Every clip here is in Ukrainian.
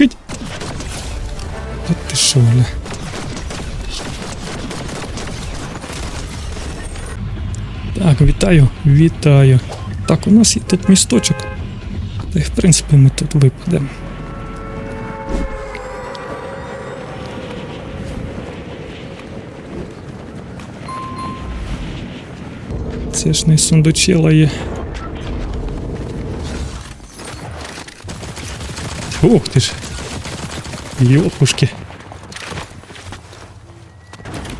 Хить. Та ти що, бля? Так, вітаю, вітаю. Так, у нас є тут місточок. Та й в принципі ми тут випадемо. Це ж не сундучела є. Ух ти ж. Йопушки.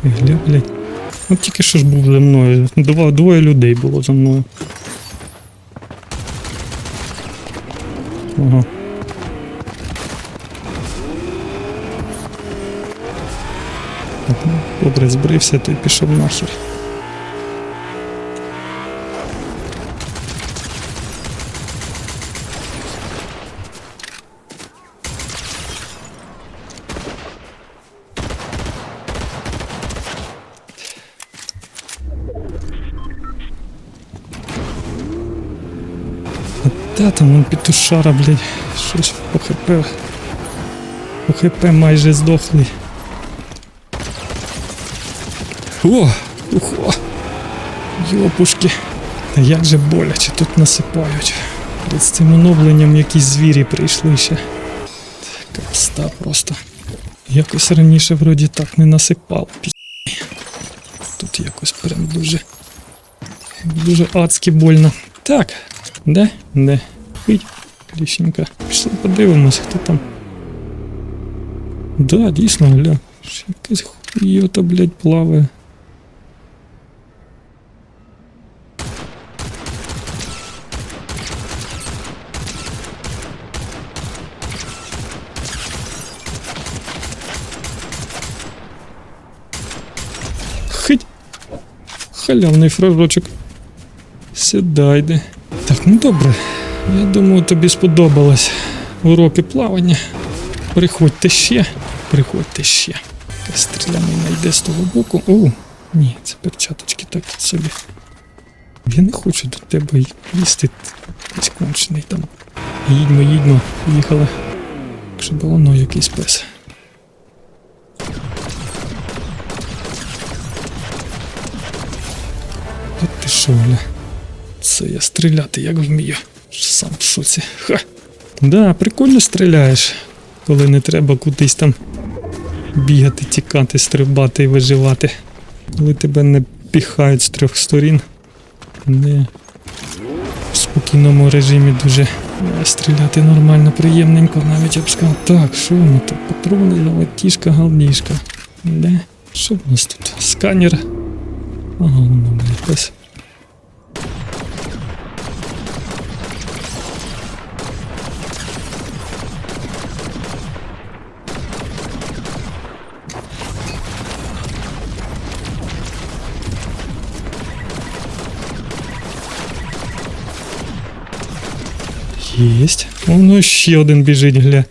Гля, блядь. Ну тільки що ж був за мною. Два, двоє людей було за мною. Ага. Добре, збрився, то й пішов нахер. Та там он петушара, блядь, щось по хп. По хп майже здохлий. О! Ухо! Йопушки! Як же боляче тут насипають. Перед цим оновленням якісь звірі прийшли ще. Капста просто. Якось раніше вроді так не насипав. Тут якось прям дуже. Дуже адськи больно. Так, де? Де? Хить, кліщенька. Пішли подивимось, хто там. Да, дійсно, гля. Якась хуйота, блядь, плаває. Хить. Халявний фражочок. Сідайде. Так, ну добре. Я думаю, тобі сподобалось уроки плавання. Приходьте ще. Приходьте ще. Стрілянина йде з того боку. О, ні, це перчаточки так собі. Я не хочу до тебе їсти. Кончений там. Їдьмо, їдьмо, їхали. Якщо б воно якийсь пес. От ти що, Оля? Це я стріляти як вмію. Сам в шоці. Ха. Да, прикольно стріляєш, коли не треба кудись там бігати, тікати, стрибати і виживати. Коли тебе не піхають з трьох сторін. Не в спокійному режимі дуже е, стріляти нормально, приємненько, навіть я б сказав. Так, що ми тут? Патрони, золотішка, галдішка. Де? Що в нас тут? Сканер. Ага, воно, блядь. Єсть. Воно ще один біжить, гля.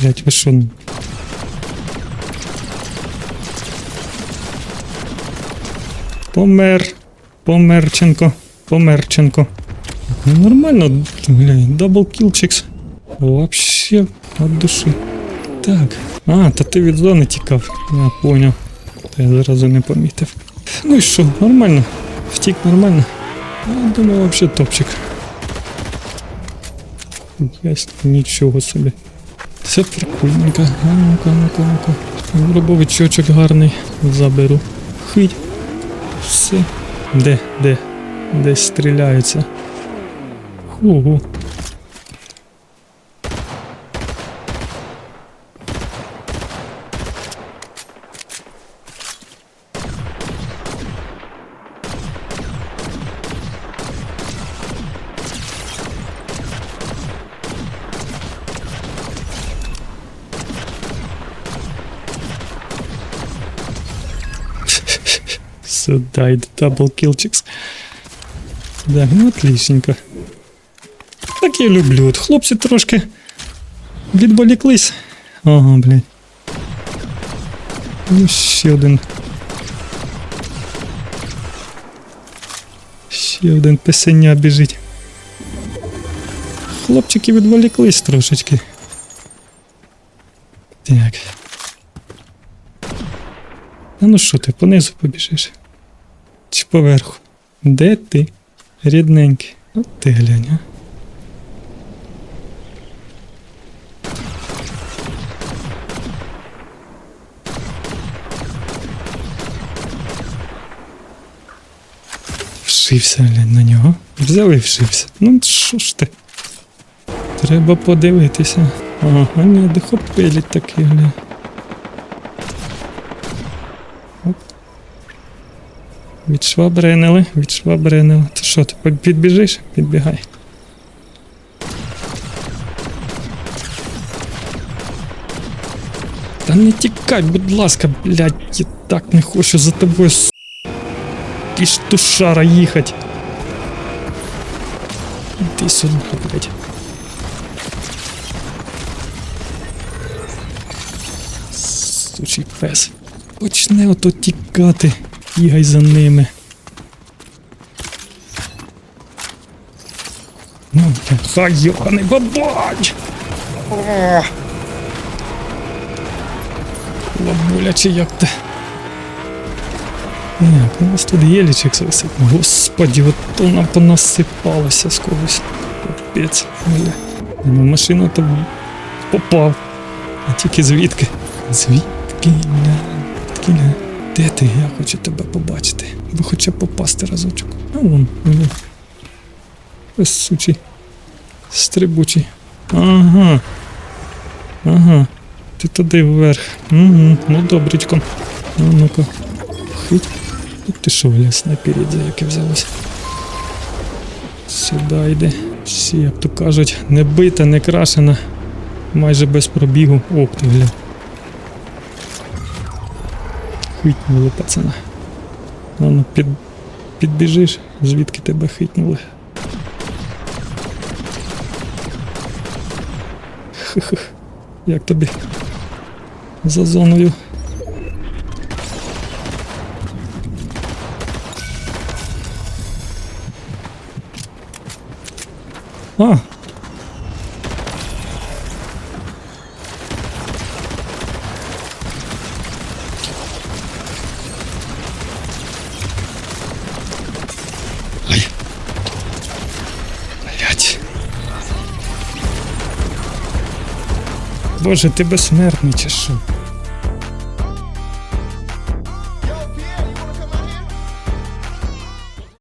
Блять, ви що? Помер. Померченко. Померченко. Ну, нормально, глянь, даблкілчикс. Вообще от души. Так. А, та ти від зони тікав. Я поняв. Та я зразу не помітив. Ну і що, нормально. Втік нормально. Я думаю, вообще топчик. Ясно, нічого собі. Це прикольненько. А ну-ка, ну-ка, ну-ка. Дробовичочок гарний. Заберу. Хить. Все. Де, де? Десь стріляються. Ху-ху. Сюда и даблкилчикс. Да, ну отличненько. Так я люблю. От хлопці трошки відволіклись. Ага, блядь. Ну, ще один. Ще один песеня біжить. хлопчики відволіклись трошечки. Так. А ну що ти, понизу побіжиш? Чи поверху? Де ти? Рідненький. От ти глянь, а. Вшився, глянь, на нього. Взяв і вшився. Ну що ж ти? Треба подивитися. Ага, ні, дихопеліть такий, глянь. Відшвабренили, відшвабренили. То що, ти під- підбіжиш? Підбігай. Та не тікай, будь ласка, блядь, я так не хочу за тобою с... Кіш тушара їхать. Іди сюди, блядь. Сучий пес. Почне ото тікати. Бігай за ними. Ну, хай йоханий бабач! О! Бабуля, чи як ти? Як, у нас тут єлічик висить. Господі, от вона понасипалася з когось. Капець, бля. Ну, машина то попав. А тільки звідки? Звідки, ля? Звідки? Де ти? Я хочу тебе побачити. Бо хоче попасти разочок. А вон, бля. Ось сучий. Стрибучий. Ага. Ага. Ти туди вверх. Угу. Ну добречко. Ну, ну-ка. Хить. І ти що, бля, снайперіть, за яке взялося. Сюди йди. Всі, як то кажуть, не бита, не крашена. Майже без пробігу. Ох ти, гля. Хитнули пацана. Ну, ну під, підбіжиш, звідки тебе хитнули. Хе-хе. Як тобі? За зоною. А. Боже, ти безсмертний чи що?